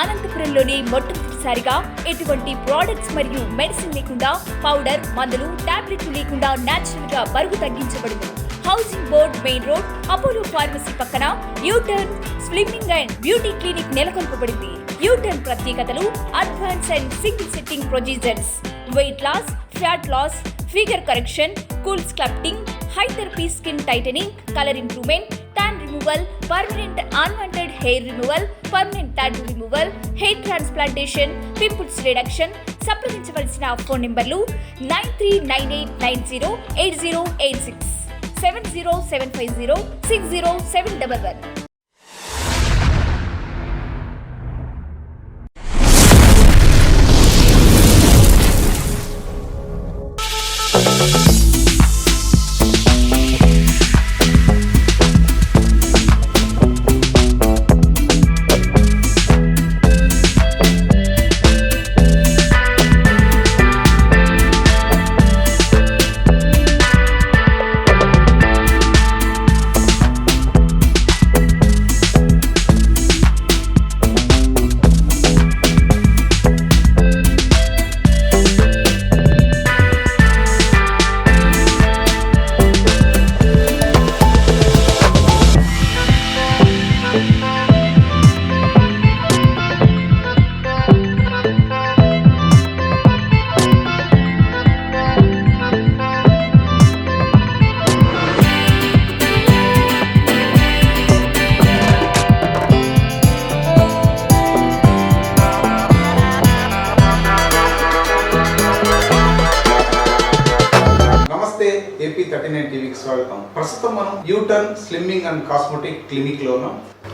అనంతపురంలోని మొట్టమొదటిసారిగా ఎటువంటి ప్రోడక్ట్స్ మరియు మెడిసిన్ లేకుండా పౌడర్ మందులు టాబ్లెట్లు లేకుండా న్యాచురల్గా బరువు తగ్గించబడును. Housing board main road Apollo pharmacy పక్కన U turn slimming and beauty clinic నెలకొల్పబడింది. U turn ప్రత్యేకతలు advance and single setting procedures weight loss fat loss figure correction cool sculpting hi therapy skin tightening colour improvement tan removal permanent unwanted hair removal permanent tattoo removal hair transplantation pimples reduction సంప్రదించవలసిన phone నెంబర్లు nine three nine eight nine zero eight zero eight six seven zero seven five zero six zero seven double one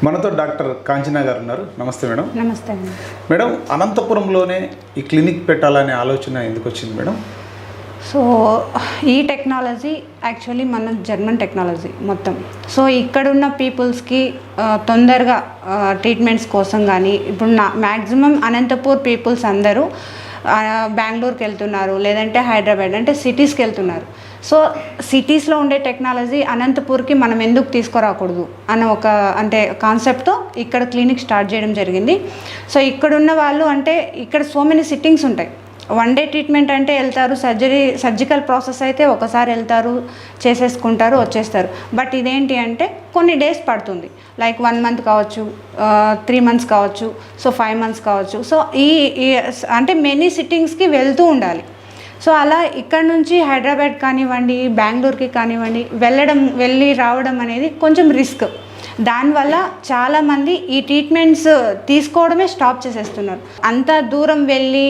మనతో doctor Kanchana గారు ఉన్నారు. నమస్తే madam. నమస్తే madam అనంతపురంలోనే ఈ clinic పెట్టాలనే ఆలోచన ఎందుకు వచ్చింది మేడం? సో ఈ టెక్నాలజీ యాక్చువల్లీ మన జర్మన్ టెక్నాలజీ మొత్తం. సో ఇక్కడున్న పీపుల్స్కి తొందరగా ట్రీట్మెంట్స్ కోసం కానీ ఇప్పుడు నా మ్యాక్సిమం అనంతపూర్ పీపుల్స్ అందరూ బెంగళూరుకి వెళ్తున్నారు లేదంటే హైదరాబాద్ అంటే సిటీస్కి వెళ్తున్నారు. సో సిటీస్లో ఉండే టెక్నాలజీ అనంతపూర్కి మనం ఎందుకు తీసుకురాకూడదు అన్న ఒక అంటే కాన్సెప్ట్తో ఇక్కడ క్లినిక్ స్టార్ట్ చేయడం జరిగింది. సో ఇక్కడున్న వాళ్ళు అంటే ఇక్కడ సో మెనీ సిట్టింగ్స్ ఉంటాయి. వన్ డే ట్రీట్మెంట్ అంటే వెళ్తారు సర్జరీ సర్జికల్ ప్రాసెస్ అయితే ఒకసారి వెళ్తారు చేసేసుకుంటారు వచ్చేస్తారు. బట్ ఇదేంటి అంటే కొన్ని డేస్ పడుతుంది. లైక్ వన్ మంత్ కావచ్చు త్రీ మంత్స్ కావచ్చు సో ఫైవ్ మంత్స్ కావచ్చు. సో ఈ ఈ అంటే మెనీ సిట్టింగ్స్కి వెళ్తూ ఉండాలి. సో అలా ఇక్కడ నుంచి హైదరాబాద్ కానివ్వండి బెంగళూరుకి కానివ్వండి వెళ్ళడం వెళ్ళి రావడం అనేది కొంచెం రిస్క్. దానివల్ల చాలామంది ఈ ట్రీట్మెంట్స్ తీసుకోవడమే స్టాప్ చేసేస్తున్నారు. అంత దూరం వెళ్ళి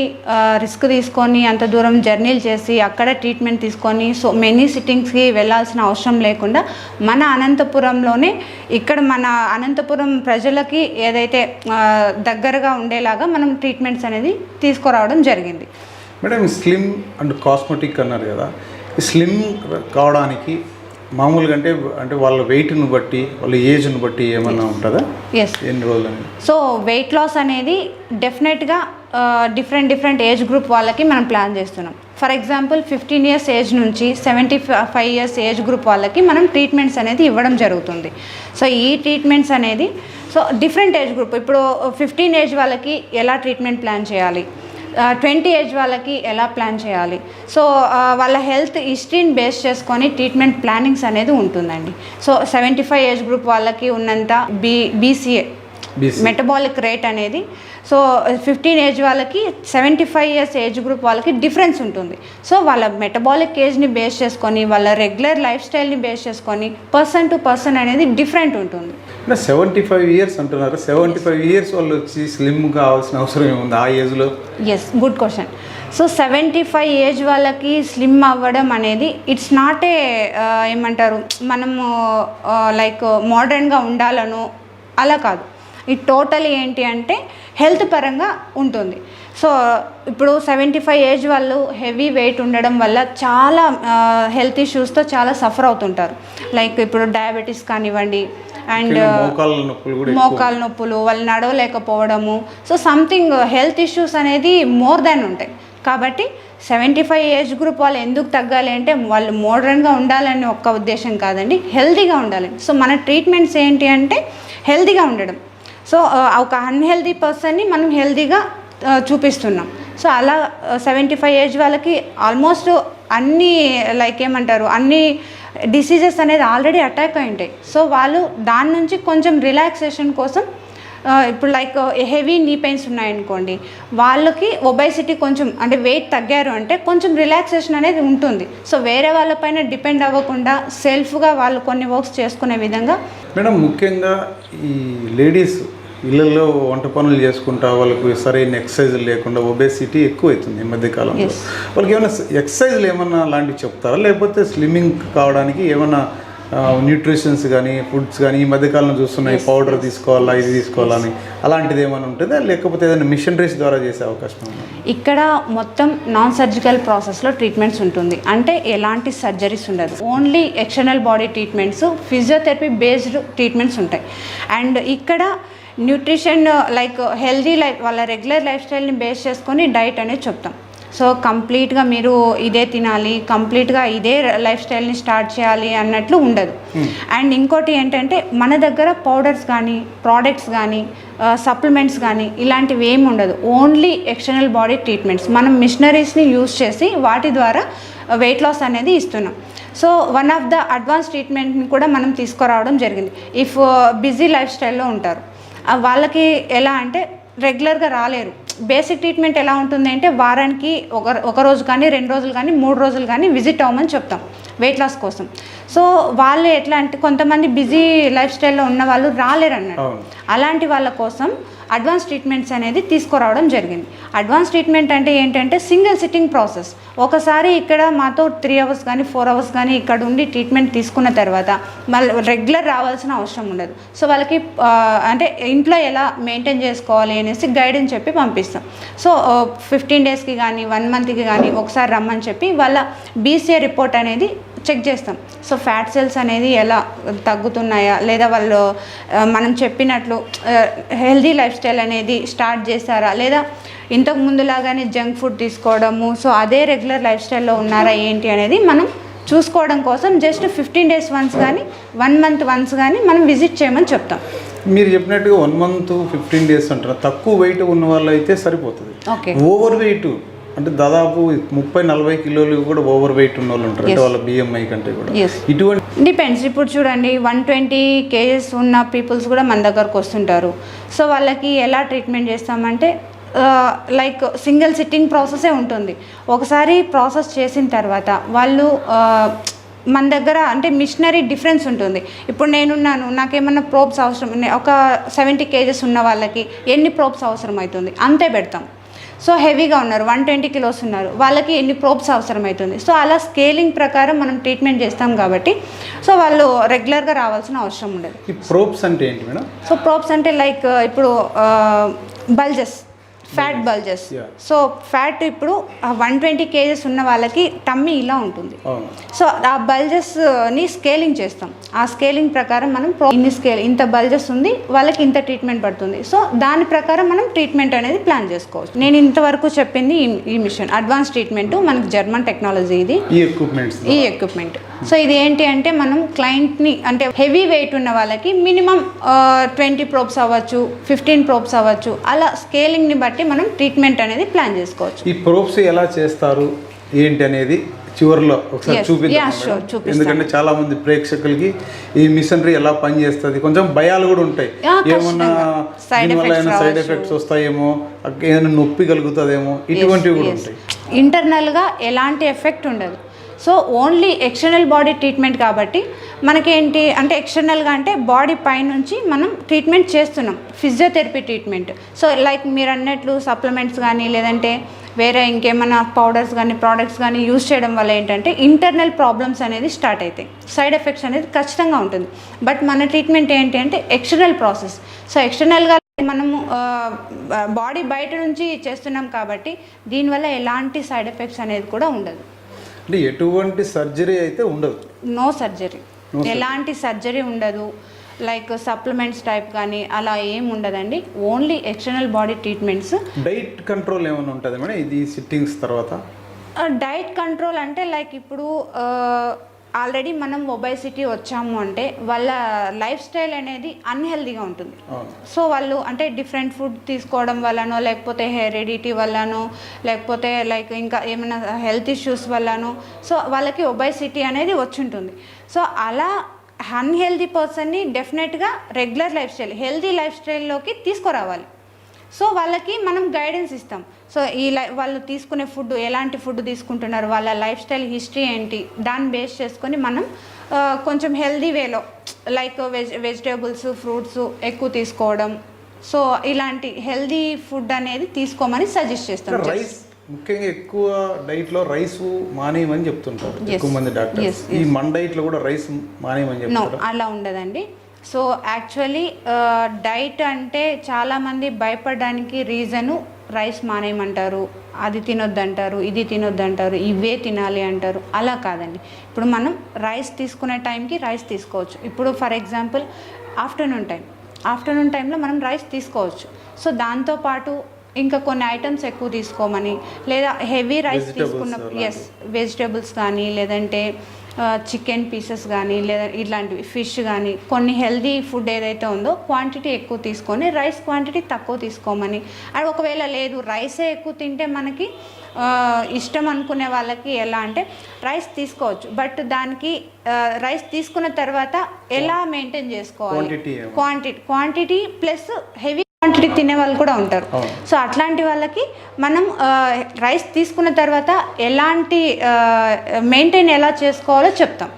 రిస్క్ తీసుకొని అంత దూరం జర్నీలు చేసి అక్కడ ట్రీట్మెంట్ తీసుకొని సో మెనీ సిట్టింగ్స్కి వెళ్ళాల్సిన అవసరం లేకుండా మన అనంతపురంలోనే ఇక్కడ మన అనంతపురం ప్రజలకి ఏదైతే దగ్గరగా ఉండేలాగా మనం ట్రీట్మెంట్స్ అనేది తీసుకురావడం జరిగింది. మేడం స్లిమ్ అండ్ కాస్మెటిక్ అన్నారు కదా స్లిమ్ కావడానికి మామూలుగా అంటే అంటే వాళ్ళ వెయిట్ను బట్టి వాళ్ళ ఏజ్ను బట్టి ఏమన్నా ఉంటుందా? ఎస్ ఎన్ని రోజులు సో వెయిట్ లాస్ అనేది డెఫినెట్గా డిఫరెంట్ డిఫరెంట్ ఏజ్ గ్రూప్ వాళ్ళకి మనం ప్లాన్ చేస్తున్నాం. For example fifteen years age నుంచి seventy five years age group వాళ్ళకి మనం ట్రీట్మెంట్స్ అనేది ఇవ్వడం జరుగుతుంది. సో ఈ ట్రీట్మెంట్స్ అనేది సో డిఫరెంట్ ఏజ్ గ్రూప్. ఇప్పుడు ఫిఫ్టీన్ ఏజ్ వాళ్ళకి ఎలా ట్రీట్మెంట్ ప్లాన్ చేయాలి? ట్వంటీ ఏజ్ వాళ్ళకి ఎలా ప్లాన్ చేయాలి సో వాళ్ళ హెల్త్ హిస్టరీని బేస్ చేసుకొని ట్రీట్మెంట్ ప్లానింగ్స్ అనేది ఉంటుందండి so seventy five age group వాళ్ళకి ఉన్నంత బీ బీసీఏ. మెటబాలిక్ రేట్ అనేది సో ఫిఫ్టీన్ ఏజ్ వాళ్ళకి seventy five years age group వాళ్ళకి డిఫరెన్స్ ఉంటుంది. సో వాళ్ళ మెటబాలిక్ ఏజ్ని బేస్ చేసుకొని వాళ్ళ రెగ్యులర్ లైఫ్ స్టైల్ని బేస్ చేసుకొని పర్సన్ టు పర్సన్ అనేది డిఫరెంట్ ఉంటుంది. సెవెంటీ ఫైవ్ ఇయర్స్ అంటున్నారు. సెవెంటీ ఫైవ్ ఇయర్స్ వాళ్ళు వచ్చి స్లిమ్ కావాల్సిన అవసరం ఏముంది ఆ ఏజ్లో yes good question so seventy five age వాళ్ళకి స్లిమ్ అవ్వడం అనేది ఇట్స్ నాట్ ఏ ఏమంటారు మనము లైక్ మోడర్న్గా ఉండాలను అలా కాదు. ఇది టోటలీ ఏంటి అంటే హెల్త్ పరంగా ఉంటుంది. సో ఇప్పుడు సెవెంటీ ఫైవ్ ఏజ్ వాళ్ళు హెవీ వెయిట్ ఉండడం వల్ల చాలా హెల్త్ ఇష్యూస్తో చాలా సఫర్ అవుతుంటారు. లైక్ ఇప్పుడు డయాబెటీస్ కానివ్వండి అండ్. మోకాలు నొప్పులు వాళ్ళు నడవలేకపోవడము. సో సంథింగ్ హెల్త్ ఇష్యూస్ అనేది మోర్ దాన్ ఉంటాయి. కాబట్టి సెవెంటీ ఫైవ్ ఏజ్ గ్రూప్ వాళ్ళు ఎందుకు తగ్గాలి అంటే వాళ్ళు మోడర్న్గా ఉండాలని ఒక్క ఉద్దేశం కాదండి. హెల్తీగా ఉండాలి. సో మన ట్రీట్మెంట్స్ ఏంటి అంటే హెల్తీగా ఉండడం. సో ఒక అన్హెల్దీ పర్సన్ని మనం హెల్దీగా చూపిస్తున్నాం. సో అలా సెవెంటీ ఫైవ్ ఏజ్ వాళ్ళకి ఆల్మోస్ట్ అన్ని లైక్ ఏమంటారు అన్ని డిసీజెస్ అనేది ఆల్రెడీ అటాక్ అయి ఉంటాయి సో వాళ్ళు దాని నుంచి కొంచెం రిలాక్సేషన్ కోసం ఇప్పుడు లైక్ హెవీ నీ పెయిన్స్ ఉన్నాయనుకోండి వాళ్ళకి ఒబైసిటీ కొంచెం అంటే వెయిట్ తగ్గారు అంటే కొంచెం రిలాక్సేషన్ అనేది ఉంటుంది. సో వేరే వాళ్ళపైన డిపెండ్ అవ్వకుండా సెల్ఫ్గా వాళ్ళు కొన్ని వర్క్స్ చేసుకునే విధంగా మేడం ముఖ్యంగా ఈ లేడీస్ ఇళ్ళల్లో వంట పనులు చేసుకుంటా వాళ్ళకి సరైన ఎక్సర్సైజ్ లేకుండా ఒబేసిటీ ఎక్కువ అవుతుంది ఈ మధ్య కాలంలో. Yes. వాళ్ళకి ఏమైనా ఎక్సర్సైజ్లు ఏమన్నా లాంటివి చెప్తారా? లేకపోతే స్లిమ్మింగ్ కావడానికి ఏమన్నా న్యూట్రిషన్స్ కానీ ఫుడ్స్ కానీ ఈ మధ్యకాలంలో చూస్తున్నాయి పౌడర్ తీసుకోవాలా ఇది తీసుకోవాలని అలాంటిది ఏమైనా ఉంటుందా? లేకపోతే ఏదైనా మిషనరీస్ ద్వారా చేసే అవకాశం ఇక్కడ మొత్తం నాన్ సర్జికల్ ప్రాసెస్లో ట్రీట్మెంట్స్ ఉంటుంది. అంటే ఎలాంటి సర్జరీస్ ఉండదు. Only external body treatments physiotherapy based treatments ఉంటాయి. అండ్ ఇక్కడ న్యూట్రిషన్ లైక్ హెల్దీ లైఫ్ వాళ్ళ రెగ్యులర్ లైఫ్ స్టైల్ని బేస్ చేసుకొని డైట్ అనేది చెప్తాం. సో కంప్లీట్గా మీరు ఇదే తినాలి కంప్లీట్గా ఇదే లైఫ్ స్టైల్ని స్టార్ట్ చేయాలి అన్నట్లు ఉండదు. అండ్ ఇంకోటి ఏంటంటే మన దగ్గర పౌడర్స్ కానీ ప్రోడక్ట్స్ కానీ సప్లిమెంట్స్ కానీ ఇలాంటివి ఏమి ఉండదు. Only external body treatments. మనం మిషనరీస్ని యూస్ చేసి వాటి ద్వారా వెయిట్ లాస్ అనేది ఇస్తున్నాం. So one of the advance ట్రీట్మెంట్ని కూడా మనం తీసుకురావడం జరిగింది. ఇఫ్ బిజీ లైఫ్ స్టైల్లో ఉంటారు. వాళ్ళకి ఎలా అంటే రెగ్యులర్గా రాలేరు. బేసిక్ ట్రీట్మెంట్ ఎలా ఉంటుంది అంటే వారానికి ఒక ఒక రోజు కానీ రెండు రోజులు కానీ మూడు రోజులు కానీ విజిట్ అవ్వమని చెప్తాం వెయిట్ లాస్ కోసం. సో వాళ్ళు ఎట్లా అంటే కొంతమంది బిజీ లైఫ్ స్టైల్లో ఉన్న వాళ్ళు రాలేరు అన్నట్టు అవును. అలాంటి వాళ్ళ కోసం అడ్వాన్స్ ట్రీట్మెంట్స్ అనేది తీసుకురావడం జరిగింది. అడ్వాన్స్ ట్రీట్మెంట్ అంటే ఏంటంటే సింగిల్ సిట్టింగ్ ప్రాసెస్. ఒకసారి ఇక్కడ మాతో త్రీ అవర్స్ కానీ ఫోర్ అవర్స్ కానీ ఇక్కడ ఉండి ట్రీట్మెంట్ తీసుకున్న తర్వాత మళ్ళీ రెగ్యులర్ రావాల్సిన అవసరం ఉండదు. సో వాళ్ళకి అంటే ఇంట్లో ఎలా మెయింటైన్ చేసుకోవాలి అనేసి గైడెన్స్ చెప్పి పంపిస్తాం. సో ఫిఫ్టీన్ డేస్కి కానీ వన్ మంత్కి కానీ ఒకసారి రమ్మని చెప్పి వాళ్ళ బీసీఏ రిపోర్ట్ అనేది చెక్ చేస్తాం. సో ఫ్యాట్ సెల్స్ అనేది ఎలా తగ్గుతున్నాయా? లేదా వాళ్ళు మనం చెప్పినట్లు హెల్దీ లైఫ్ స్టైల్ అనేది స్టార్ట్ చేశారా? లేదా ఇంతకు ముందులాగానే జంక్ ఫుడ్ తీసుకోవడము సో అదే రెగ్యులర్ లైఫ్ స్టైల్లో ఉన్నారా ఏంటి అనేది మనం చూసుకోవడం కోసం జస్ట్ ఫిఫ్టీన్ డేస్ వన్స్ కానీ వన్ మంత్ వన్స్ కానీ మనం విజిట్ చేయమని చెప్తాం. మీరు చెప్పినట్టుగా వన్ మంత్ ఫిఫ్టీన్ డేస్ అంటారు. తక్కువ వెయిట్ ఉన్న వాళ్ళు అయితే సరిపోతుంది. ఓకే. ఓవర్ వెయిట్ అంటే దాదాపు ముప్పై నలభై కిలోలు కూడా ఓవర్ వెయిట్ ఉన్న వాళ్ళు ఉంటారు. అంటే వాళ్ళ బిఎంఐ కంటే కూడా. ఇటువంటి డిపెండ్స్ ఇప్పుడు చూడండి వన్ ట్వంటీ కేజెస్ ఉన్న పీపుల్స్ కూడా మన దగ్గరకు వస్తుంటారు. సో వాళ్ళకి ఎలా ట్రీట్మెంట్ చేస్తామంటే లైక్ సింగిల్ సిట్టింగ్ ప్రాసెసే ఉంటుంది. ఒకసారి ప్రాసెస్ చేసిన తర్వాత వాళ్ళు మన దగ్గర అంటే మిషనరీ డిఫరెన్స్ ఉంటుంది. ఇప్పుడు నేనున్నాను నాకేమన్నా ప్రోబ్స్ అవసరం. ఒక సెవెంటీ కేజెస్ ఉన్న వాళ్ళకి ఎన్ని ప్రోబ్స్ అవసరం అవుతుంది అంతే పెడతాం. సో హెవీగా ఉన్నారు వన్ ట్వంటీ కిలోస్ ఉన్నారు. వాళ్ళకి ఎన్ని ప్రోబ్స్ అవసరం అవుతుంది సో అలా స్కేలింగ్ ప్రకారం మనం ట్రీట్మెంట్ చేస్తాం కాబట్టి సో వాళ్ళు రెగ్యులర్గా రావాల్సిన అవసరం ఉండదు. ఈ ప్రోబ్స్ అంటే ఏంటి మేడం? సో ప్రోబ్స్ అంటే లైక్ ఇప్పుడు bulges. Fat bulges. So fat ఇప్పుడు వన్ ట్వంటీ కేజెస్ ఉన్న వాళ్ళకి టమ్మీ ఇలా ఉంటుంది. సో ఆ బల్జెస్ని స్కేలింగ్ చేస్తాం. ఆ స్కేలింగ్ ప్రకారం మనం ఇన్ని స్కేల్ ఇంత బల్జెస్ ఉంది వాళ్ళకి ఇంత ట్రీట్మెంట్ పడుతుంది. సో దాని ప్రకారం మనం ట్రీట్మెంట్ అనేది ప్లాన్ చేసుకోవచ్చు. నేను ఇంతవరకు చెప్పింది ఈ- మిషన్ అడ్వాన్స్ ట్రీట్మెంట్ మనకి జర్మన్ టెక్నాలజీ ఇది. ఈ ఎక్విప్మెంట్ సో ఇది ఏంటి అంటే మనం క్లయింట్ని అంటే హెవీ వెయిట్ ఉన్న వాళ్ళకి మినిమం ట్వంటీ ప్రోబ్స్ అవ్వచ్చు ఫిఫ్టీన్ ప్రోబ్స్ అవ్వచ్చు అలా స్కేలింగ్ని బట్టి మనం ట్రీట్మెంట్ అనేది ప్లాన్ చేసుకోవచ్చు. ఈ ప్రోబ్స్ ఎలా చేస్తారు? ఏంటి అనేది చివరిలో ఒకసారి. చూపిస్తాను. ఎందుకంటే చాలా మంది ప్రేక్షకులకి ఈ మిషనరీ ఎలా పనిచేస్తుంది కొంచెం భయాలు కూడా ఉంటాయి. ఏమన్నా దీనివల్ల ఏమైనా సైడ్. ఎఫెక్ట్స్ వస్తాయేమో ఏదైనా నొప్పి కలుగుతుందేమో ఇటువంటివి కూడా ఉంటాయి. ఇంటర్నల్గా ఎలాంటి ఎఫెక్ట్ ఉండదు. So only external body treatment కాబట్టి మనకేంటి అంటే ఎక్స్టర్నల్గా అంటే బాడీ పైనుంచి మనం ట్రీట్మెంట్ చేస్తున్నాం ఫిజియోథెరపీ ట్రీట్మెంట్. సో లైక్ మీరు అన్నట్లు సప్లిమెంట్స్ కానీ లేదంటే వేరే ఇంకేమైనా పౌడర్స్ కానీ ప్రోడక్ట్స్ కానీ యూజ్ చేయడం వల్ల ఏంటంటే ఇంటర్నల్ ప్రాబ్లమ్స్ అనేది స్టార్ట్ అవుతాయి సైడ్ ఎఫెక్ట్స్ అనేది ఖచ్చితంగా ఉంటుంది. బట్ మన ట్రీట్మెంట్ ఏంటి అంటే ఎక్స్టర్నల్ ప్రాసెస్. సో ఎక్స్టర్నల్గా మనము బాడీ బయట నుంచి చేస్తున్నాం కాబట్టి దీనివల్ల ఎలాంటి సైడ్ ఎఫెక్ట్స్ అనేది కూడా ఉండదు. అంటే ఎటువంటి సర్జరీ అయితే ఉండదు. No surgery. ఎలాంటి సర్జరీ ఉండదు. లైక్ సప్లిమెంట్స్ టైప్ కానీ అలా ఏం ఉండదండి. Only external body treatments diet control ఏమైనా ఉంటుంది మేడం? ఇది సిట్టింగ్స్ తర్వాత? డైట్ కంట్రోల్ అంటే లైక్ ఇప్పుడు ఆల్రెడీ మనం ఒబైసిటీ వచ్చాము అంటే వాళ్ళ లైఫ్ స్టైల్ అనేది అన్హెల్దీగా ఉంటుంది. సో వాళ్ళు అంటే డిఫరెంట్ ఫుడ్ తీసుకోవడం వల్లనో లేకపోతే హెరిడిటీ వల్లనో లేకపోతే లైక్ ఇంకా ఏమైనా హెల్త్ ఇష్యూస్ వల్లనో సో వాళ్ళకి ఒబైసిటీ అనేది వచ్చి ఉంటుంది సో అలా అన్హెల్దీ పర్సన్ని డెఫినెట్గా regular life style healthy life స్టైల్లోకి తీసుకురావాలి. సో వాళ్ళకి మనం గైడెన్స్ ఇస్తాం. సో ఈ లై వాళ్ళు తీసుకునే ఫుడ్ ఎలాంటి ఫుడ్ తీసుకుంటున్నారు వాళ్ళ లైఫ్ స్టైల్ హిస్టరీ ఏంటి దాన్ని బేస్ చేసుకొని మనం కొంచెం హెల్దీ వేలో లైక్ వెజ్ వెజిటేబుల్స్ ఫ్రూట్స్ ఎక్కువ తీసుకోవడం. సో ఇలాంటి హెల్దీ ఫుడ్ అనేది తీసుకోమని సజెస్ట్ చేస్తాం. రైస్ ముఖ్యంగా ఎక్కువ డైట్లో రైస్ మానేయమని చెప్తుంటారు. ఎక్కువ మంది డాక్టర్స్. Yes, ఈ మన డైట్లో కూడా రైస్ మానేయమని చెప్తారు అలా ఉండదండి. సో యాక్చువల్లీ డైట్ అంటే చాలామంది భయపడడానికి రీజను రైస్ మానేయమంటారు అది తినొద్దంటారు ఇది తినొద్దంటారు ఇవే తినాలి అంటారు. అలా కాదండి. ఇప్పుడు మనం రైస్ తీసుకునే టైంకి రైస్ తీసుకోవచ్చు. ఇప్పుడు for example afternoon time. Afternoon టైంలో మనం రైస్ తీసుకోవచ్చు. సో దాంతోపాటు ఇంకా కొన్ని ఐటమ్స్ ఎక్కువ తీసుకోమని లేదా హెవీ రైస్ అలాంటివి. ఎస్ వెజిటేబుల్స్ కానీ లేదంటే చికెన్ పీసెస్ కానీ లేదా ఇట్లాంటివి ఫిష్ కానీ కొన్ని హెల్దీ ఫుడ్ ఏదైతే ఉందో క్వాంటిటీ ఎక్కువ తీసుకొని రైస్ క్వాంటిటీ తక్కువ తీసుకోమని. అది ఒకవేళ లేదు రైసే ఎక్కువ తింటే మనకి ఇష్టం అనుకునే వాళ్ళకి ఎలా అంటే రైస్ తీసుకోవచ్చు. బట్ దానికి రైస్ తీసుకున్న తర్వాత ఎలా మెయింటైన్ చేసుకోవాలి. Quantity quantity plus heavy quantity తినే వాళ్ళు కూడా ఉంటారు. సో అట్లాంటి వాళ్ళకి మనం రైస్ తీసుకున్న తర్వాత ఎలాంటి మెయింటైన్ ఎలా చేసుకోవాలో చెప్తాం.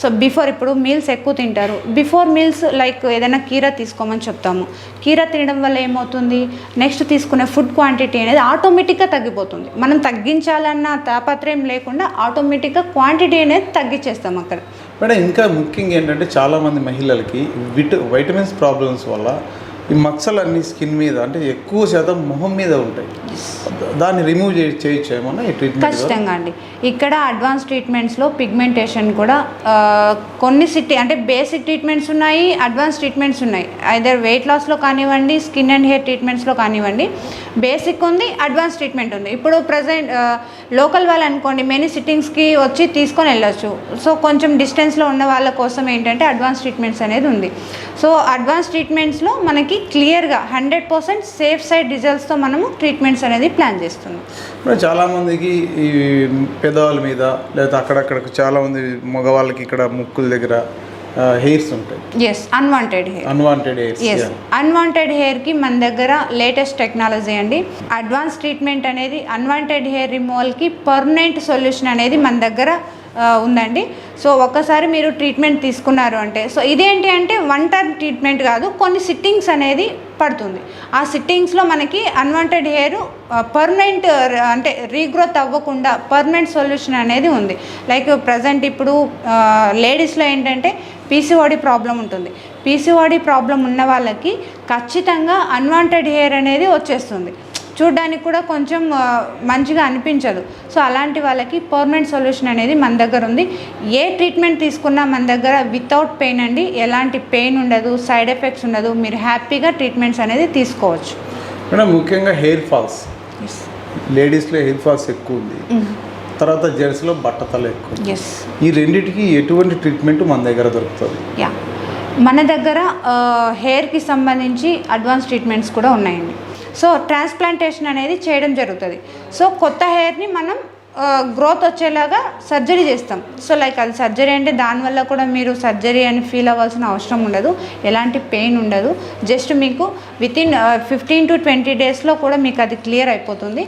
సో బిఫోర్ ఇప్పుడు మీల్స్ ఎక్కువ తింటారు. బిఫోర్ మీల్స్ లైక్ ఏదైనా కీరా తీసుకోమని చెప్తాము. కీరా తినడం వల్ల ఏమవుతుంది? నెక్స్ట్ తీసుకునే ఫుడ్ క్వాంటిటీ అనేది ఆటోమేటిక్గా తగ్గిపోతుంది. మనం తగ్గించాలన్న తాపత్రయం లేకుండా ఆటోమేటిక్గా క్వాంటిటీ అనేది తగ్గించేస్తాం అక్కడ. మేడం ఇంకా ముఖ్యంగా ఏంటంటే చాలా మంది మహిళలకి విట వైటమిన్స్ ప్రాబ్లమ్స్ వల్ల ఈ మచ్చలు అన్ని స్కిన్ మీద అంటే ఎక్కువ శాతం మొహం మీద ఉంటాయి. దాన్ని రిమూవ్ చేయొచ్చు ఏమన్నా ఈ ట్రీట్మెంట్ ఖచ్చితంగా అండి. ఇక్కడ అడ్వాన్స్ ట్రీట్మెంట్స్లో పిగ్మెంటేషన్ కూడా కొన్ని సిటీ అంటే బేసిక్ ట్రీట్మెంట్స్ ఉన్నాయి అడ్వాన్స్ ట్రీట్మెంట్స్ ఉన్నాయి. ఐదర్ వెయిట్ లాస్లో కానివ్వండి స్కిన్ అండ్ హెయిర్ ట్రీట్మెంట్స్లో కానివ్వండి బేసిక్ ఉంది అడ్వాన్స్ ట్రీట్మెంట్ ఉంది. ఇప్పుడు ప్రజెంట్ లోకల్ వాళ్ళు అనుకోండి మెనీ సిట్టింగ్స్కి వచ్చి తీసుకొని వెళ్ళొచ్చు. సో కొంచెం డిస్టెన్స్లో ఉన్న వాళ్ళ కోసం ఏంటంటే అడ్వాన్స్ ట్రీట్మెంట్స్ అనేది ఉంది. సో అడ్వాన్స్ ట్రీట్మెంట్స్లో మనకి క్లియర్గా హండ్రెడ్ పర్సెంట్ సేఫ్ సైడ్ రిజల్ట్స్తో మనము ట్రీట్మెంట్స్ అనేది ప్లాన్ చేస్తున్నాం. చాలామందికి ఈ పెదవుల మీద లేదా అక్కడక్కడ చాలామంది మగవాళ్ళకి ఇక్కడ ముక్కుల దగ్గర హెయిర్స్ ఉంటాయి. Yes unwanted hair unwanted hairs yes unwanted హెయిర్కి మన దగ్గర లేటెస్ట్ టెక్నాలజీ అండి. అడ్వాన్స్ ట్రీట్మెంట్ అనేది అన్వాంటెడ్ హెయిర్ రిమూవల్కి పర్మనెంట్ సొల్యూషన్ అనేది మన దగ్గర ఉందండి. సో ఒక్కసారి మీరు ట్రీట్మెంట్ తీసుకున్నారు అంటే సో ఇదేంటి అంటే వన్ టైం ట్రీట్మెంట్ కాదు కొన్ని సిట్టింగ్స్ అనేది పడుతుంది. ఆ సిట్టింగ్స్లో మనకి అన్వాంటెడ్ హెయిర్ పర్మనెంట్ అంటే రీగ్రోత్ అవ్వకుండా పర్మనెంట్ సొల్యూషన్ అనేది ఉంది. లైక్ ప్రజెంట్ ఇప్పుడు లేడీస్లో ఏంటంటే పీసీఓడి ప్రాబ్లం ఉంటుంది. పీసీఓడి ప్రాబ్లం ఉన్న వాళ్ళకి ఖచ్చితంగా అన్వాంటెడ్ హెయిర్ అనేది వచ్చేస్తుంది. చూడ్డానికి కూడా కొంచెం మంచిగా అనిపించదు. సో అలాంటి వాళ్ళకి పర్మనెంట్ సొల్యూషన్ అనేది మన దగ్గర ఉంది. ఏ ట్రీట్మెంట్ తీసుకున్నా మన దగ్గర వితౌట్ పెయిన్ అండి. ఎలాంటి పెయిన్ ఉండదు సైడ్ ఎఫెక్ట్స్ ఉండదు. మీరు హ్యాపీగా ట్రీట్మెంట్స్ అనేది తీసుకోవచ్చు. మేడం ముఖ్యంగా హెయిర్ ఫాల్స్. లేడీస్లో హెయిర్ ఫాల్స్ ఎక్కువ ఉంది. తర్వాత జెంట్స్లో బట్టతల ఎక్కువ ఈ రెండింటికి ఎటువంటి ట్రీట్మెంట్ మన దగ్గర దొరుకుతుంది? యా మన దగ్గర హెయిర్కి సంబంధించి అడ్వాన్స్ ట్రీట్మెంట్స్ కూడా ఉన్నాయండి. సో ట్రాన్స్ప్లాంటేషన్ అనేది చేయడం జరుగుతుంది. సో కొత్త హెయిర్ని మనం గ్రోత్ వచ్చేలాగా సర్జరీ చేస్తాం. సో లైక్ అది సర్జరీ అంటే దానివల్ల కూడా మీరు సర్జరీ అని ఫీల్ అవ్వాల్సిన అవసరం ఉండదు. ఎలాంటి పెయిన్ ఉండదు. జస్ట్ మీకు వితిన్ ఫిఫ్టీన్ టు ట్వంటీ డేస్లో కూడా మీకు అది క్లియర్ అయిపోతుంది.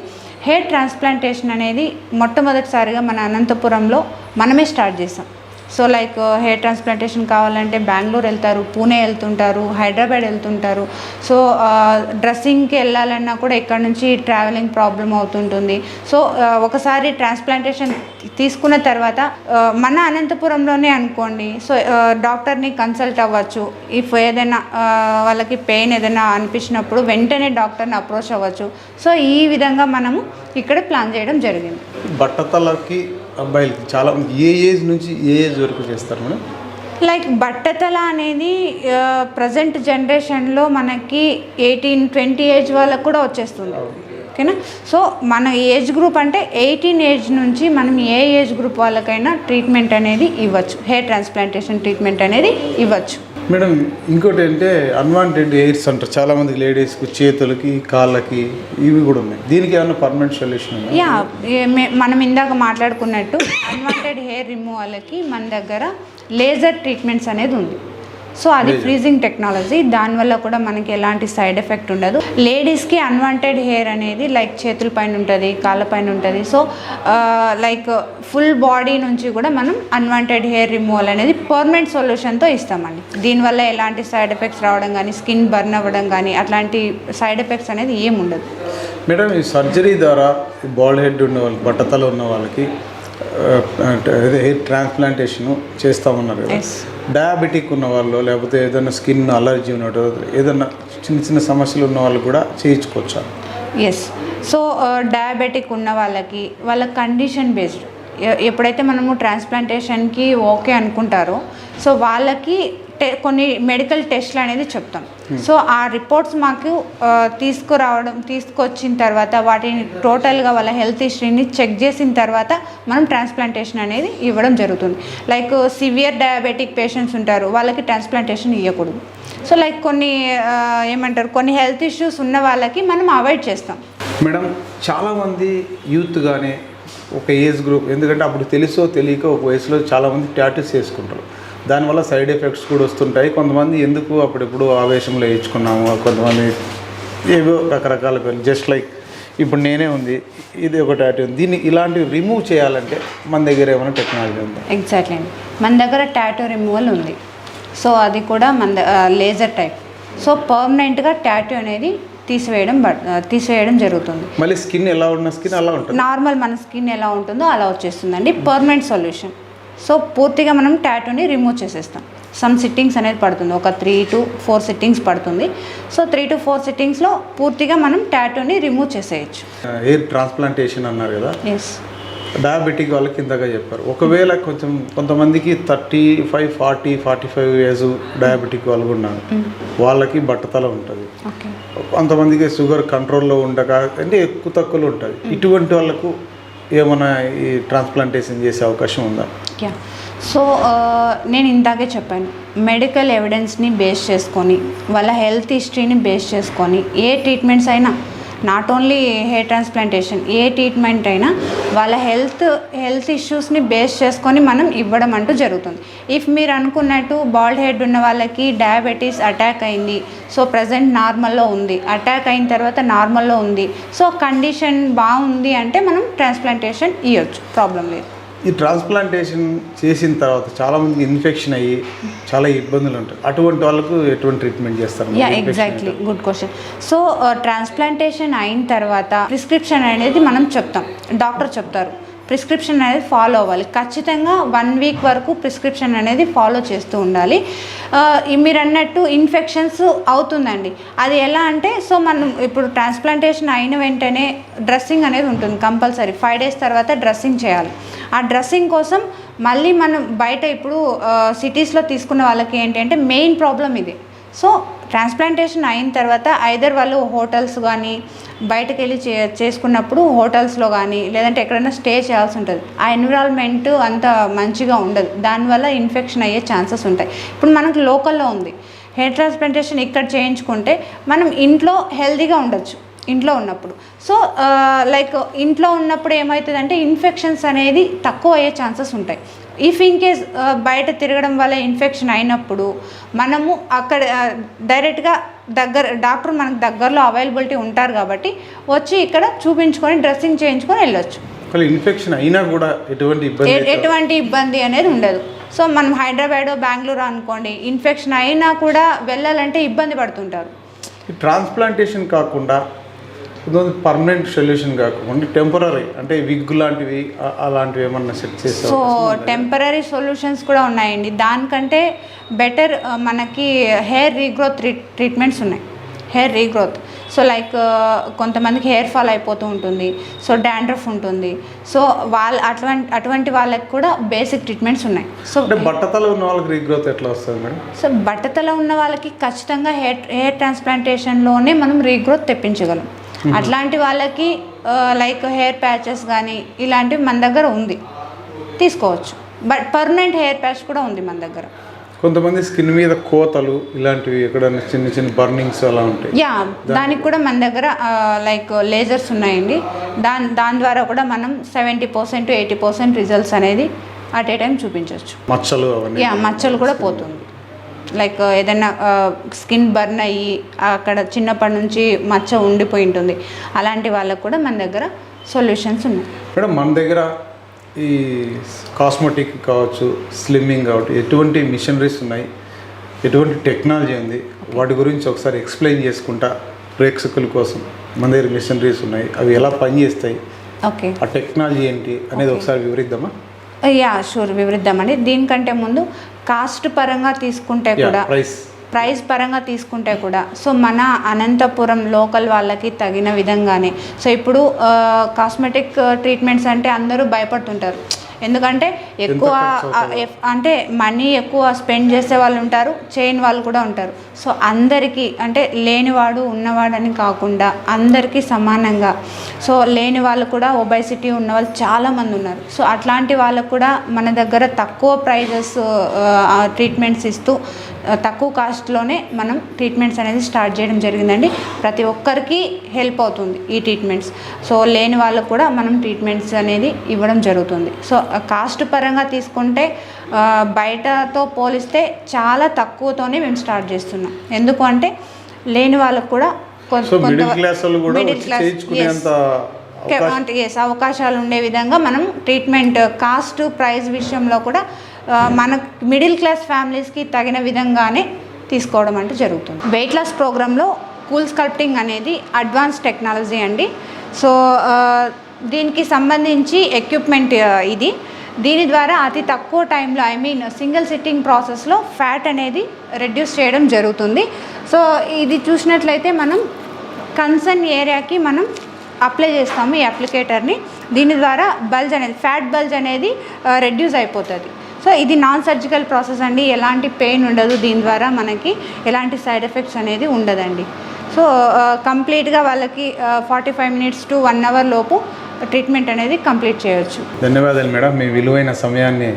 హెయిర్ ట్రాన్స్ప్లాంటేషన్ అనేది మొట్టమొదటిసారిగా మన అనంతపురంలో మనమే స్టార్ట్ చేసాం. So like uh, hair transplantation కావాలంటే బెంగళూరు వెళ్తారు పూణే వెళ్తుంటారు హైదరాబాద్ వెళ్తుంటారు. సో uh, డ్రెస్సింగ్కి వెళ్ళాలన్నా కూడా ఇక్కడ నుంచి ట్రావెలింగ్ ప్రాబ్లం అవుతుంటుంది. సో uh, ఒకసారి ట్రాన్స్ప్లాంటేషన్ తీసుకున్న తర్వాత మన అనంతపురంలోనే అనుకోండి. సో డాక్టర్ని కన్సల్ట్ అవ్వచ్చు. ఇఫ్ ఏదైనా వాళ్ళకి పెయిన్ ఏదైనా అనిపించినప్పుడు వెంటనే డాక్టర్ని అప్రోచ్ అవ్వచ్చు. సో ఈ విధంగా మనము ఇక్కడ ప్లాన్ చేయడం జరిగింది. బట్టతలకి అబ్బాయిలకి చాలా ఏ ఏజ్ నుంచి ఏ ఏజ్ వరకు చేస్తారు మేడం? లైక్ బట్టతల అనేది ప్రజెంట్ జనరేషన్లో మనకి ఎయిటీన్ ట్వంటీ ఏజ్ వాళ్ళకు కూడా వచ్చేస్తుంది. ఓకేనా? సో మన ఏజ్ గ్రూప్ అంటే ఎయిటీన్ ఏజ్ నుంచి మనం ఏ ఏజ్ గ్రూప్ వాళ్ళకైనా ట్రీట్మెంట్ అనేది ఇవ్వచ్చు. హెయిర్ ట్రాన్స్ప్లాంటేషన్ ట్రీట్మెంట్ అనేది ఇవ్వచ్చు. మేడం ఇంకోటి అంటే అన్వాంటెడ్ ఎయిర్స్ అంటారు. చాలా మంది లేడీస్కి చేతులకి కాళ్ళకి ఇవి కూడా ఉన్నాయి. దీనికి ఏమైనా పర్మనెంట్ సొల్యూషన్ యా మనం ఇందాక మాట్లాడుకున్నట్టు అన్వాంటెడ్ హెయిర్ రిమూవల్కి మన దగ్గర లేజర్ ట్రీట్మెంట్స్ అనేది ఉంది. సో అది ఫ్రీజింగ్ టెక్నాలజీ దానివల్ల కూడా మనకి ఎలాంటి సైడ్ ఎఫెక్ట్ ఉండదు. లేడీస్కి అన్వాంటెడ్ హెయిర్ అనేది లైక్ చేతుల పైన ఉంటుంది కాళ్ళ పైన ఉంటుంది. సో లైక్ ఫుల్ బాడీ నుంచి కూడా మనం అన్వాంటెడ్ హెయిర్ రిమూవల్ అనేది పర్మనెంట్ సొల్యూషన్తో ఇస్తామండి. దీనివల్ల ఎలాంటి సైడ్ ఎఫెక్ట్స్ రావడం కానీ స్కిన్ బర్న్ అవ్వడం కానీ అట్లాంటి సైడ్ ఎఫెక్ట్స్ అనేది ఏం ఉండదు. మేడం ఈ సర్జరీ ద్వారా బాల్ హెడ్ ఉన్న వాళ్ళు బట్టతలు ఉన్న వాళ్ళకి హెయిర్ ట్రాన్స్ప్లాంటేషన్ చేస్తామన్నారు కదా. డయాబెటిక్ ఉన్న వాళ్ళు లేకపోతే ఏదైనా స్కిన్ అలర్జీ ఉన్నట్టు ఏదైనా చిన్న చిన్న సమస్యలు ఉన్న వాళ్ళు కూడా చేయించుకోవచ్చా? ఎస్ సో డయాబెటిక్ ఉన్న వాళ్ళకి వాళ్ళ కండిషన్ బేస్డ్ ఎప్పుడైతే మనము ట్రాన్స్ప్లాంటేషన్కి ఓకే అనుకుంటారో సో వాళ్ళకి కొన్ని మెడికల్ టెస్ట్లు అనేది చెప్తాం. సో ఆ రిపోర్ట్స్ మాకు తీసుకురావడం తీసుకొచ్చిన తర్వాత వాటిని టోటల్గా వాళ్ళ హెల్త్ హిస్టరీని చెక్ చేసిన తర్వాత మనం ట్రాన్స్ప్లాంటేషన్ అనేది ఇవ్వడం జరుగుతుంది. లైక్ సివియర్ డయాబెటిక్ పేషెంట్స్ ఉంటారు వాళ్ళకి ట్రాన్స్ప్లాంటేషన్ ఇవ్వకూడదు సో లైక్ కొన్ని ఏమంటారు కొన్ని హెల్త్ ఇష్యూస్ ఉన్న వాళ్ళకి మనం అవాయిడ్ చేస్తాం. మేడం చాలామంది యూత్ కానీ ఒక ఏజ్ గ్రూప్ ఎందుకంటే అప్పుడు తెలుసో తెలియక ఒక వయసులో చాలామంది టాటూస్ చేసుకుంటారు. దానివల్ల సైడ్ ఎఫెక్ట్స్ కూడా వస్తుంటాయి. కొంతమంది ఎందుకు అప్పుడెప్పుడు ఆవేశంలో వేయించుకున్నాము? కొంతమంది ఏవో రకరకాల పేర్లు. జస్ట్ లైక్ ఇప్పుడు నేనే ఉంది. ఇది ఒక టాటూ ఉంది. దీన్ని ఇలాంటివి రిమూవ్ చేయాలంటే మన దగ్గర ఏమైనా టెక్నాలజీ ఉందా? ఎగ్జాక్ట్లీ అండి. మన దగ్గర టాటూ రిమూవల్ ఉంది. సో అది కూడా మన లేజర్ టైప్ సో పర్మనెంట్గా టాటూ అనేది తీసివేయడం తీసివేయడం జరుగుతుంది. మళ్ళీ స్కిన్ ఎలా ఉన్న స్కిన్ అలా ఉంటుంది. నార్మల్ మన స్కిన్ ఎలా ఉంటుందో అలా వచ్చేస్తుందండి. పర్మనెంట్ సొల్యూషన్ సో పూర్తిగా మనం టాటూని రిమూవ్ చేసేస్తాం. సమ్ సిట్టింగ్స్ అనేది పడుతుంది. ఒక త్రీ టు ఫోర్ సిట్టింగ్స్ పడుతుంది. సో త్రీ టు ఫోర్ సిట్టింగ్స్లో పూర్తిగా మనం టాటూని రిమూవ్ చేసేయచ్చు. హెయిర్ ట్రాన్స్ప్లాంటేషన్ అన్నారు కదా? ఎస్ డయాబెటిక్ వాళ్ళకి ఇందాక చెప్పారు. ఒకవేళ కొంచెం కొంతమందికి thirty five forty forty five years diabetic వాళ్ళు ఉన్నారు వాళ్ళకి బట్టతల ఉంటుంది. కొంతమందికి షుగర్ కంట్రోల్లో ఉండక అంటే ఎక్కువ తక్కువలో ఉంటుంది. ఇటువంటి వాళ్ళకు ఏమైనా ఈ ట్రాన్స్ప్లాంటేషన్ చేసే అవకాశం ఉందా? యా సో uh, నేను ఇందాకే చెప్పాను మెడికల్ ఎవిడెన్స్ని బేస్ చేసుకొని వాళ్ళ హెల్త్ హిస్టరీని బేస్ చేసుకొని ఏ ట్రీట్మెంట్స్ అయినా నాట్ ఓన్లీ హెయిర్ ట్రాన్స్ప్లాంటేషన్ ఏ ట్రీట్మెంట్ అయినా వాళ్ళ హెల్త్ హెల్త్ ఇష్యూస్ని బేస్ చేసుకొని మనం ఇవ్వడం అంటూ జరుగుతుంది. ఇఫ్ మీరు అనుకున్నట్టు బాల్డ్ హెడ్ ఉన్న వాళ్ళకి డయాబెటీస్ అటాక్ అయింది సో ప్రజెంట్ నార్మల్లో ఉంది. అటాక్ అయిన తర్వాత నార్మల్లో ఉంది. సో కండిషన్ బాగుంది అంటే మనం ట్రాన్స్ప్లాంటేషన్ ఇవ్వచ్చు ప్రాబ్లం లేదు. ఈ ట్రాన్స్ప్లాంటేషన్ చేసిన తర్వాత చాలామందికి ఇన్ఫెక్షన్ అయ్యి చాలా ఇబ్బందులు ఉంటాయి. అటువంటి వాళ్ళకు ఎటువంటి ట్రీట్మెంట్ చేస్తారు? Yeah exactly good question so transplantation అయిన తర్వాత ప్రిస్క్రిప్షన్ అనేది మనం చెప్తాం. డాక్టర్ చెప్తారు. ప్రిస్క్రిప్షన్ అనేది ఫాలో అవ్వాలి. ఖచ్చితంగా వన్ వీక్ వరకు ప్రిస్క్రిప్షన్ అనేది ఫాలో చేస్తూ ఉండాలి. ఈ మీరు అన్నట్టు ఇన్ఫెక్షన్స్ అవుతుందండి. అది ఎలా అంటే సో మనం ఇప్పుడు ట్రాన్స్ప్లాంటేషన్ అయిన వెంటనే డ్రెస్సింగ్ అనేది ఉంటుంది కంపల్సరీ. ఫైవ్ డేస్ తర్వాత డ్రెస్సింగ్ చేయాలి. ఆ డ్రెస్సింగ్ కోసం మళ్ళీ మనం బయట ఇప్పుడు సిటీస్లో తీసుకున్న వాళ్ళకి ఏంటంటే మెయిన్ ప్రాబ్లం ఇది. సో ట్రాన్స్ప్లాంటేషన్ అయిన తర్వాత ఐదర్ వాళ్ళు హోటల్స్ కానీ బయటకు వెళ్ళి చే చేసుకున్నప్పుడు హోటల్స్లో కానీ లేదంటే ఎక్కడైనా స్టే చేయాల్సి ఉంటుంది. ఆ ఎన్విరాన్మెంట్ అంత మంచిగా ఉండదు. దానివల్ల ఇన్ఫెక్షన్ అయ్యే ఛాన్సెస్ ఉంటాయి. ఇప్పుడు మనకు లోకల్లో ఉంది. హెయిర్ ట్రాన్స్ప్లాంటేషన్ ఇక్కడ చేయించుకుంటే మనం ఇంట్లో హెల్తీగా ఉండొచ్చు. ఇంట్లో ఉన్నప్పుడు. సో లైక్ ఇంట్లో ఉన్నప్పుడు ఏమవుతుందంటే ఇన్ఫెక్షన్స్ అనేది తక్కువ అయ్యే ఛాన్సెస్ ఉంటాయి. ఇఫ్ ఇన్ కేస్ బయట తిరగడం వల్ల ఇన్ఫెక్షన్ అయినప్పుడు మనము అక్కడ డైరెక్ట్గా దగ్గర డాక్టర్ మనకు దగ్గరలో అవైలబిలిటీ ఉంటారు కాబట్టి వచ్చి ఇక్కడ చూపించుకొని డ్రెస్సింగ్ చేయించుకొని వెళ్ళొచ్చు. ఇన్ఫెక్షన్ అయినా కూడా ఎటువంటి ఇబ్బంది ఎటువంటి ఇబ్బంది అనేది ఉండదు. సో మనం హైదరాబాద్ బెంగళూరు అనుకోండి ఇన్ఫెక్షన్ అయినా కూడా వెళ్ళాలంటే ఇబ్బంది పడుతుంటారు. ట్రాన్స్ప్లాంటేషన్ కాకుండా పర్మనెంట్ సొల్యూషన్ కాకుండా టెంపరీ అంటే విగ్ లాంటివి అలాంటివి ఏమన్నా సెట్ చేసే సో? టెంపరీ సొల్యూషన్స్ కూడా ఉన్నాయండి. దానికంటే బెటర్ మనకి హెయిర్ రీగ్రోత్ ట్రీట్మెంట్స్ ఉన్నాయి. హెయిర్ రీగ్రోత్ సో లైక్ కొంతమందికి హెయిర్ ఫాల్ అయిపోతూ ఉంటుంది. సో డాండ్రఫ్ ఉంటుంది. సో వాళ్ళ అటువంటి అటువంటి వాళ్ళకి కూడా బేసిక్ ట్రీట్మెంట్స్ ఉన్నాయి. సో బట్టతల ఉన్న వాళ్ళకి రీగ్రోత్ ఎట్లా వస్తుంది మేడం? సో బట్టతల ఉన్న వాళ్ళకి ఖచ్చితంగా హెయిర్ హెయిర్ ట్రాన్స్ప్లాంటేషన్లోనే మనం రీగ్రోత్ తెప్పించగలం. అట్లాంటి వాళ్ళకి లైక్ హెయిర్ ప్యాచెస్ కానీ ఇలాంటివి మన దగ్గర ఉంది. తీసుకోవచ్చు. బట్ పర్మనెంట్ హెయిర్ ప్యాచ్ కూడా ఉంది మన దగ్గర. కొంతమంది స్కిన్ మీద కోతలు ఇలాంటివి ఎక్కడైనా చిన్న చిన్న బర్నింగ్స్ అలా ఉంటాయి. యా దానికి కూడా మన దగ్గర లైక్ లేజర్స్ ఉన్నాయండి. దాని దాని ద్వారా కూడా మనం seventy percent eighty percent results అనేది అట్ ఏ టైం చూపించవచ్చు మచ్చలు యా మచ్చలు కూడా పోతుంది. లైక్ ఏదైనా స్కిన్ బర్న్ అయ్యి అక్కడ చిన్నప్పటి నుంచి మచ్చ ఉండిపోయి ఉంటుంది. అలాంటి వాళ్ళకు కూడా మన దగ్గర సొల్యూషన్స్ ఉన్నాయి. మేడం మన దగ్గర ఈ కాస్మెటిక్ కావచ్చు స్లిమ్మింగ్ కావచ్చు ఎటువంటి మిషనరీస్ ఉన్నాయి? ఎటువంటి టెక్నాలజీ ఉంది? వాటి గురించి ఒకసారి ఎక్స్ప్లెయిన్ చేసుకుంటా ప్రేక్షకుల కోసం. మన దగ్గర మిషనరీస్ ఉన్నాయి. అవి ఎలా పనిచేస్తాయి? ఓకే. ఆ టెక్నాలజీ ఏంటి అనేది ఒకసారి వివరిద్దామా? Yeah sure వివరిద్దామండి. దీనికంటే ముందు కాస్ట్ పరంగా తీసుకుంటే కూడా ప్రైస్ ప్రైస్ పరంగా తీసుకుంటే కూడా సో మన అనంతపురం లోకల్ వాళ్ళకి తగిన విధంగానే సో ఇప్పుడు కాస్మెటిక్ ట్రీట్మెంట్స్ అంటే అందరూ భయపడుతుంటారు. ఎందుకంటే ఎక్కువ అంటే మనీ ఎక్కువ స్పెండ్ చేసే వాళ్ళు ఉంటారు చేయని వాళ్ళు కూడా ఉంటారు. సో అందరికీ అంటే లేనివాడు ఉన్నవాడని కాకుండా అందరికీ సమానంగా. సో లేని వాళ్ళు కూడా ఒబైసిటీ ఉన్న వాళ్ళు చాలామంది ఉన్నారు. సో అట్లాంటి వాళ్ళకు కూడా మన దగ్గర తక్కువ ప్రైజెస్ ట్రీట్మెంట్స్ ఇస్తూ తక్కువ కాస్ట్లోనే మనం ట్రీట్మెంట్స్ అనేది స్టార్ట్ చేయడం జరిగిందండి. ప్రతి ఒక్కరికి హెల్ప్ అవుతుంది ఈ ట్రీట్మెంట్స్. సో లేని వాళ్ళకు కూడా మనం ట్రీట్మెంట్స్ అనేది ఇవ్వడం జరుగుతుంది. సో కాస్ట్ పరంగా తీసుకుంటే బయటతో పోలిస్తే చాలా తక్కువతోనే మేము స్టార్ట్ చేస్తున్నాం. ఎందుకు అంటే లేని వాళ్ళకు కూడా మిడిల్ క్లాస్ వాళ్ళు కూడా middle వచ్చి class, చేయించుకునేంత yes. కే- అంటే yes, అవకాశాలు ఉండే విధంగా మనం ట్రీట్మెంట్ కాస్ట్ ప్రైస్ విషయంలో కూడా మన మిడిల్ క్లాస్ ఫ్యామిలీస్కి తగిన విధంగానే తీసుకోవడం అంటే జరుగుతుంది. వెయిట్ లాస్ ప్రోగ్రాంలో కూల్ స్కల్ప్టింగ్ అనేది అడ్వాన్స్ టెక్నాలజీ అండి. సో దీనికి సంబంధించి ఎక్విప్మెంట్ ఇది. దీని ద్వారా అతి తక్కువ టైంలో ఐ మీన్ సింగిల్ సిట్టింగ్ ప్రాసెస్లో ఫ్యాట్ అనేది రెడ్యూస్ చేయడం జరుగుతుంది. సో ఇది చూసినట్లయితే మనం కన్సర్న్ ఏరియాకి మనం అప్లై చేస్తాము ఈ అప్లికేటర్ని. దీని ద్వారా బల్జ్ అనేది ఫ్యాట్ బల్జ్ అనేది రెడ్యూస్ అయిపోతుంది. సో ఇది నాన్ సర్జికల్ ప్రాసెస్ అండి. ఎలాంటి పెయిన్ ఉండదు దీని ద్వారా మనకి. ఎలాంటి సైడ్ ఎఫెక్ట్స్ అనేది ఉండదండి. సో కంప్లీట్గా వాళ్ళకి forty five minutes to one hour లోపు ట్రీట్మెంట్ అనేది కంప్లీట్ చేయొచ్చు. ధన్యవాదాలు మేడం. మీ విలువైన సమయాన్ని.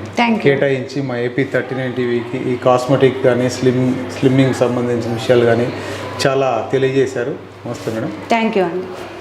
కేటాయించి మా ఏపీ థర్టీ నైన్ టీవీకి ఈ కాస్మెటిక్ కానీ స్లిమ్ స్లిమ్మింగ్ సంబంధించిన విషయాలు కానీ చాలా తెలియజేశారు. నమస్తే మేడం. థ్యాంక్ యూ అండి.